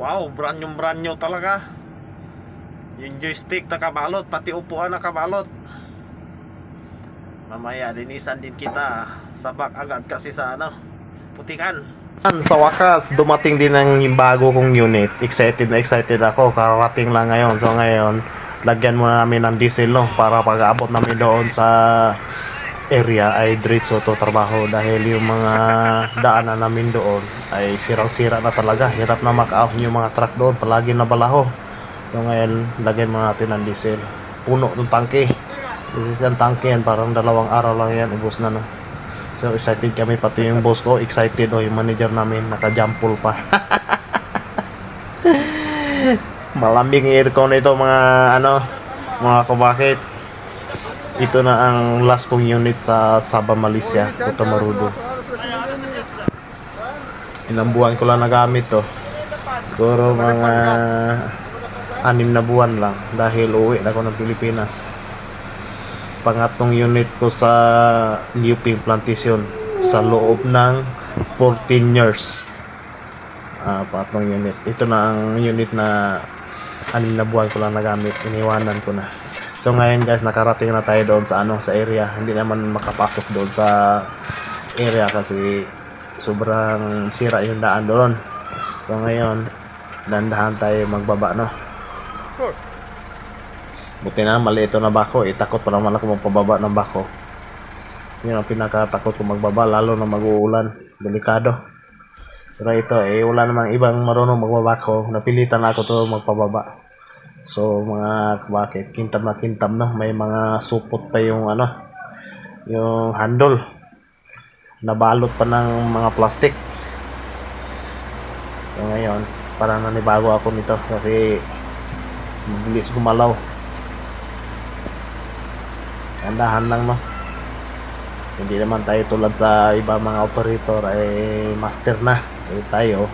Wow, brand new brand new talaga. Yung joystick nakabalot, pati upuan nakabalot. Mamaya linisan din kita. Sabak agad kasi sa ano, putikan. Sa wakas, dumating din ang yung bago kong unit. Excited na excited ako. Karating lang ngayon. So ngayon, lagyan muna namin ng diesel no para pag-aabot namin doon sa area ay diretso to trabaho dahil yung mga daanan namin doon ay sirang-sira na talaga. Hirap na makaahon yung mga truck doon. Palagi na balaho. So ngayon, lagyan muna natin ng diesel. Puno ng tangke. This is ang tangke yan. Parang dalawang araw lang yan. Ubus na no. So excited kami pati yung boss ko. Excited oh, yung manager namin. Naka-jump pa. Malambing aircon ito mga ano, mga kubakit. Ito na ang last kong unit sa Sabah, Malaysia, Kota Marudo. Ilang buwan ko lang nagamit to. Siguro mga anim na buwan lang dahil uwi na ako ng Pilipinas. Pangatong unit ko sa Liuping Plantation sa loob ng 14 years. Ah, pangatlong unit. Ito na ang unit na anim na buwan ko lang nagamit. Iniwanan ko na. So ngayon guys, nakarating na tayo doon sa ano, sa area. Hindi naman makapasok doon sa area kasi sobrang sira yung daan doon. So ngayon, dandahan tayo magbaba no. Buti na mali ito na bako, eh, takot pa naman ako magpababa ng bako. Yun ang pinakatakot ko magbaba, lalo na mag-uulan. Delikado. Pero ito, eh, wala namang ibang marunong magbabako. Napilitan na ako to magpababa. So, mga bakit, kintam na kintam no. May mga supot pa yung ano, yung handle. Nabalot pa ng mga plastic. So, ngayon, parang nanibago ako nito kasi mabilis gumalaw. Andahan lang no. Hindi naman tayo tulad sa iba mga operator ay master na. Eh, tayo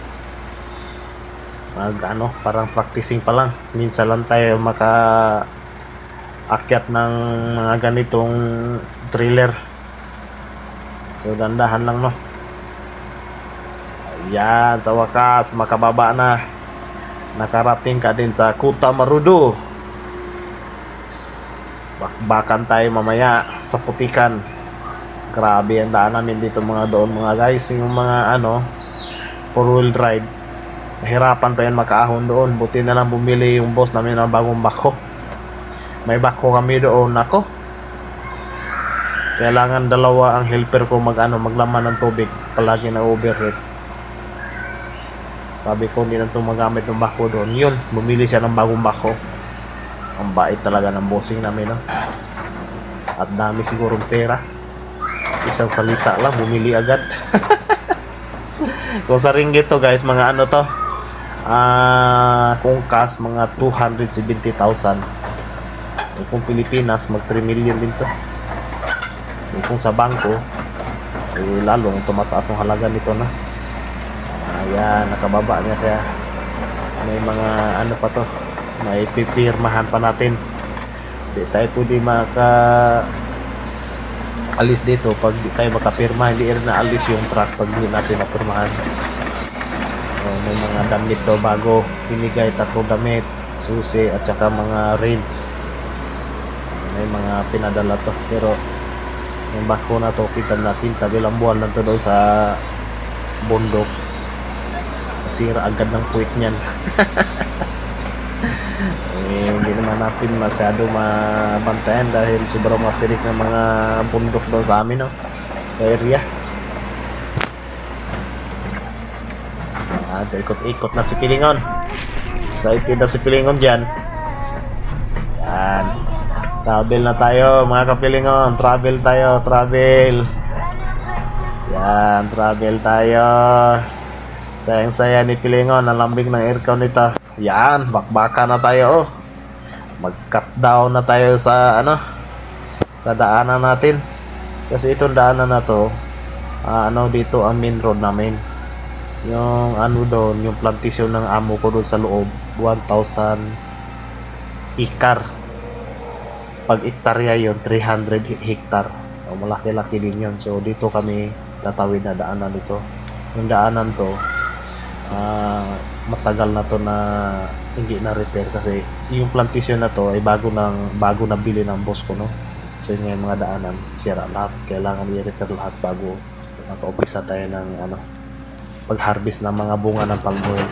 mag ano, parang practicing pa lang. Minsan lang tayo maka akyat ng mga ganitong trailer. So dandahan lang no. Ayan, sa wakas makababa na. Nakarating ka din sa Kuta Marudo. Bakbakan tayo mamaya sa putikan. Grabe ang daan namin dito mga doon mga guys. Yung mga ano, four wheel drive. Mahirapan pa yan makaahon doon. Buti na lang bumili yung boss namin ng bagong bako. May bako kami doon. Ako. Kailangan dalawa ang helper ko mag ano, maglaman ng tubig. Palagi na overheat. Sabi ko hindi na ito magamit ng bako doon. Yun, bumili siya ng bagong bako. Ang bait talaga ng bossing namin. No? At dami sigurong pera. Isang salita lang, bumili agad. Kung sa ringgit to guys, mga ano to? Ah, kung cash mga 270,000. Eh, kung Pilipinas, mag 3 million din to. Eh, kung sa bangko, eh, lalong tumataas ng halaga nito na. Ayan, nakababa niya siya. May mga ano pa to. May pipirmahan pa natin. Hindi tayo pwede maka alis dito pag di tayo makapirma hindi na alis yung truck pag hindi natin napirmahan may mga damit to bago binigay tatlo damit susi at saka mga reins may mga pinadala to pero yung bako na to kita natin tabilang buwan lang to doon sa bundok. Masira agad ng puwit niyan. Eh, hindi naman natin masyado mabantayan dahil sobrang matirik ng mga bundok doon sa amin no? sa area ah, ikot-ikot na si Pilingon. Excited na si Pilingon dyan. Yan. Travel na tayo mga kapilingon. Travel tayo travel. Yan travel tayo. Sayang saya ni Pilingon ang lambing ng aircon nito. Yan, bakbaka na tayo oh. Mag-cut down na tayo sa ano sa daanan natin. Kasi itong daanan na to, ah, ano dito ang main road namin. Yung ano doon, yung plantation ng amo ko doon sa loob, 1,000 ikar. Pag hektarya yon 300 he- hektar. O, malaki-laki din yon So dito kami tatawid na daanan dito. Yung daanan to, ah matagal na to na hindi na repair kasi yung plantation na to ay bago nang bago na bili ng boss ko no so yun yung mga daanan sira lahat kailangan i-repair lahat bago maka-umpisa tayo ng ano pag-harvest ng mga bunga ng palm oil